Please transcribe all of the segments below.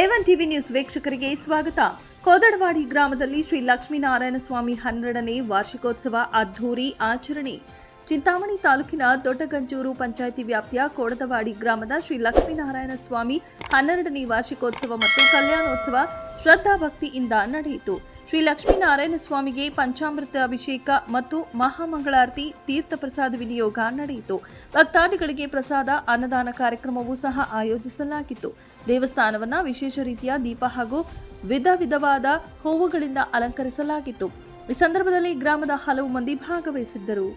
A one TV news ವೀಕ್ಷಕರಿಗೆ ಸ್ವಾಗತ. ಕೋದಡವಾಡಿ ಗ್ರಾಮದಲ್ಲಿ ಶ್ರೀ ಲಕ್ಷ್ಮೀನಾರಾಯಣ ಸ್ವಾಮಿ ಹನ್ನೆರಡನೇ ವಾರ್ಷಿಕೋತ್ಸವ ಅದ್ಧೂರಿ ಆಚರಣೆ. ಚಿಂತಾಮಣಿ ತಾಲೂಕಿನ ದೊಡ್ಡಗಂಜೂರು ಪಂಚಾಯಿತಿ ವ್ಯಾಪ್ತಿಯ ಕೋಡದವಾಡಿ ಗ್ರಾಮದ ಶ್ರೀ ಲಕ್ಷ್ಮೀನಾರಾಯಣ ಸ್ವಾಮಿ ಹನ್ನೆರಡನೇ ವಾರ್ಷಿಕೋತ್ಸವ ಮತ್ತು ಕಲ್ಯಾಣೋತ್ಸವ ಶ್ರದ್ಧಾ ಭಕ್ತಿಯಿಂದ ನಡೆಯಿತು. ಶ್ರೀ ಲಕ್ಷ್ಮೀನಾರಾಯಣ ಸ್ವಾಮಿಗೆ ಪಂಚಾಮೃತ ಅಭಿಷೇಕ ಮತ್ತು ಮಹಾಮಂಗಳಾರತಿ, ತೀರ್ಥ ಪ್ರಸಾದ ವಿನಿಯೋಗ ನಡೆಯಿತು. ಭಕ್ತಾದಿಗಳಿಗೆ ಪ್ರಸಾದ, ಅನ್ನದಾನ ಕಾರ್ಯಕ್ರಮವೂ ಸಹ ಆಯೋಜಿಸಲಾಗಿತ್ತು. ದೇವಸ್ಥಾನವನ್ನ ವಿಶೇಷ ರೀತಿಯ ದೀಪ ಹಾಗೂ ವಿಧ ವಿಧವಾದ ಹೂವುಗಳಿಂದ ಅಲಂಕರಿಸಲಾಗಿತ್ತು. ಈ ಸಂದರ್ಭದಲ್ಲಿ ಗ್ರಾಮದ ಹಲವು ಮಂದಿ ಭಾಗವಹಿಸಿದ್ದರು.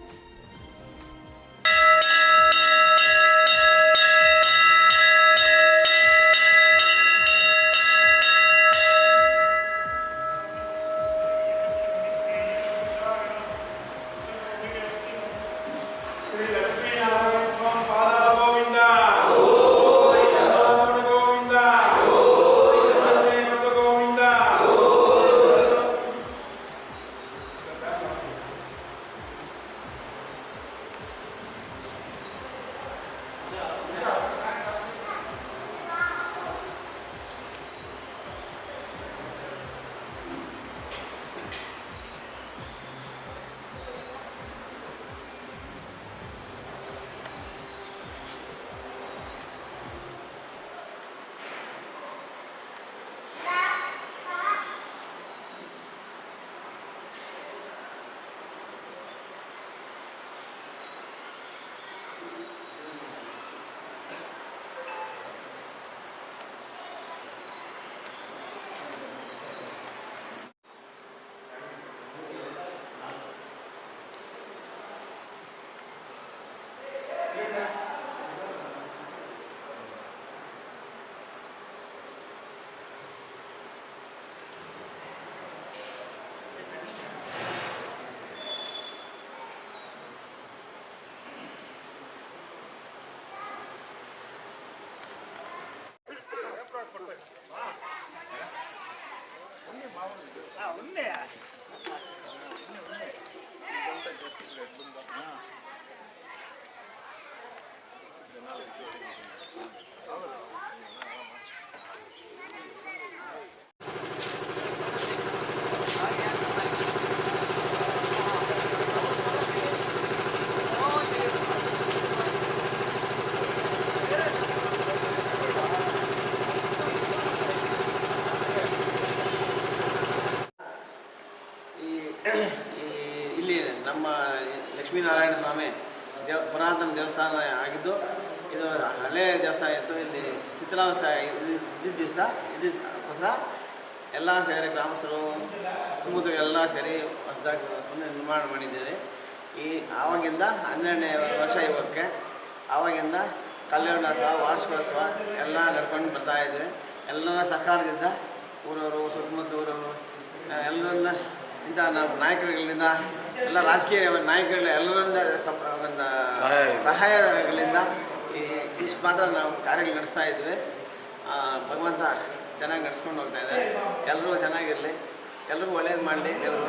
ನಮ್ಮ ಲಕ್ಷ್ಮೀನಾರಾಯಣ ಸ್ವಾಮಿ ದೇವ ಪುರಾತನ ದೇವಸ್ಥಾನ ಆಗಿದ್ದು, ಇದು ಹಳೆ ದೇವಸ್ಥಾನ ಇತ್ತು. ಇಲ್ಲಿ ಶಿಥಿಲಾವಸ್ಥೆ ಇದು ಇದ್ದಿದ್ದ ದಿವಸ ಇದ್ದಿದ್ದಕ್ಕೋಸ್ಕರ ಎಲ್ಲ ಸೇರಿ ಗ್ರಾಮಸ್ಥರು ಸುತ್ತಮುತ್ತ ಎಲ್ಲ ಸೇರಿ ಹೊಸದಾಗಿ ನಿರ್ಮಾಣ ಮಾಡಿದ್ದೇವೆ. ಈ ಆವಾಗಿಂದ ಹನ್ನೆರಡನೇ ವರ್ಷ ಇವಕ್ಕೆ ಆವಾಗಿಂದ ಕಲ್ಯಾಣೋತ್ಸವ ವಾರ್ಷಿಕೋತ್ಸವ ಎಲ್ಲ ನಡ್ಕೊಂಡು ಬರ್ತಾ ಇದ್ದೇವೆ ಎಲ್ಲರ ಸಹಕಾರದಿಂದ ಊರವರು ಸುತ್ತಮುತ್ತ ಊರವರು, ಎಲ್ಲರನ್ನ ಇಂಥ ನಾವು ನಾಯಕರುಗಳಿಂದ ಎಲ್ಲ ರಾಜಕೀಯ ನಾಯಕರುಗಳ ಎಲ್ಲರಿಂದ ಒಂದು ಸಹಾಯಗಳಿಂದ ಈ ಇಷ್ಟು ಮಾತ್ರ ನಾವು ಕಾರ್ಯಗಳು ನಡೆಸ್ತಾ ಇದ್ವಿ. ಭಗವಂತ ಚೆನ್ನಾಗಿ ನಡೆಸ್ಕೊಂಡು ಹೋಗ್ತಾ ಇದ್ದಾರೆ ಎಲ್ಲರೂ ಚೆನ್ನಾಗಿರಲಿ. ಎಲ್ಲರಿಗೂ ಒಳ್ಳೇದು ಮಾಡಲಿ ದೇವರು.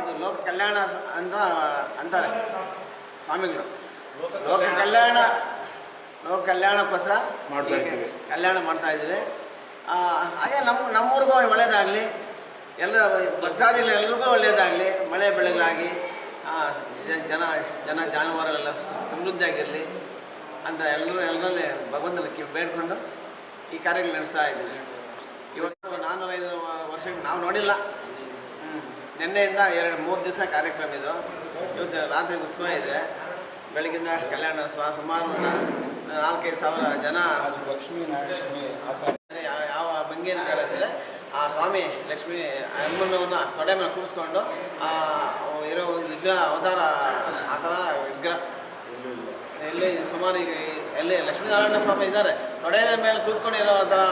ಇದು ಲೋಕ ಕಲ್ಯಾಣ ಅಂತ ಅಂತಾರೆ ಸ್ವಾಮಿಗಳು. ಲೋಕ ಕಲ್ಯಾಣ ಲೋಕ ಕಲ್ಯಾಣಕ್ಕೋಸ್ಕರ ಮಾಡ್ತಾ ಇದ್ದೀವಿ. ಕಲ್ಯಾಣ ಮಾಡ್ತಾ ಇದ್ದೀವಿ. ಹಾಗೆ ನಮ್ಮ ನಮ್ಮೂರಿಗೂ ಒಳ್ಳೇದಾಗಲಿ. ಎಲ್ಲ ಭಕ್ತಾದಿಗಳು ಎಲ್ರಿಗೂ ಒಳ್ಳೇದಾಗಲಿ. ಮಳೆ ಬೆಳೆಗಳಾಗಿ ಜನ ಜನ ಜಾನುವಾರುಗಳೆಲ್ಲ ಸಮೃದ್ಧಿಯಾಗಿರಲಿ ಅಂತ ಎಲ್ಲರೂ, ಎಲ್ಲರಲ್ಲೇ ಭಗವಂತನ ಬೇಡ್ಕೊಂಡು ಈ ಕಾರ್ಯಗಳು ನಡೆಸ್ತಾ ಇದ್ದೀವಿ. ಇವತ್ತು ಐದು ವರ್ಷಕ್ಕೆ ನಾವು ನೋಡಿಲ್ಲ. ನಿನ್ನೆಯಿಂದ ಎರಡು, ಮೂರು ದಿವಸ ಕಾರ್ಯಕ್ರಮ ಇದು. ಇವತ್ತು ರಾತ್ರಿ ಉತ್ಸವ ಇದೆ. ಬೆಳಗಿಂದ ಕಲ್ಯಾಣ ಸುಮಾರು ನಾಲ್ಕೈದು ಸಾವಿರ ಜನ ಲಕ್ಷ್ಮೀನಾರಾಯಣ ಸ್ವಾಮಿ ಲಕ್ಷ್ಮೀ ಅಮ್ಮನವ್ರನ್ನ ತೊಡೆ ಮೇಲೆ ಕೂರಿಸ್ಕೊಂಡು ಆ ಇರೋ ಒಂದು ವಿಗ್ರಹ ಅವತಾರ ಆ ಥರ ವಿಗ್ರಹ. ಎಲ್ಲಿ ಸುಮಾರು ಈಗ ಎಲ್ಲಿ ಲಕ್ಷ್ಮೀನಾರಾಯಣ ಸ್ವಾಮಿ ಇದ್ದಾರೆ ತೊಡೆ ಮೇಲೆ ಕೂತ್ಕೊಂಡಿರೋ ಆ ಥರ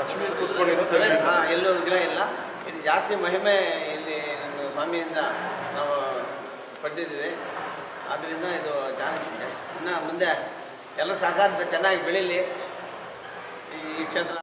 ಲಕ್ಷ್ಮೀ ಕೂತ್ಕೊಂಡಿರೋ ತೊಡೆ. ಹಾಂ ಎಲ್ಲೂ ವಿಗ್ರಹ ಇಲ್ಲ. ಇದು ಜಾಸ್ತಿ ಮಹಿಮೆ ಇಲ್ಲಿ ಸ್ವಾಮಿಯಿಂದ ನಾವು ಪಡೆದಿದ್ದೀವಿ. ಆದ್ದರಿಂದ ಇದು ಜಾಸ್ತಿ ಇನ್ನು ಮುಂದೆ ಎಲ್ಲ ಸಹಕಾರ ಚೆನ್ನಾಗಿ ಬೆಳೀಲಿ ಈ ಕ್ಷೇತ್ರ.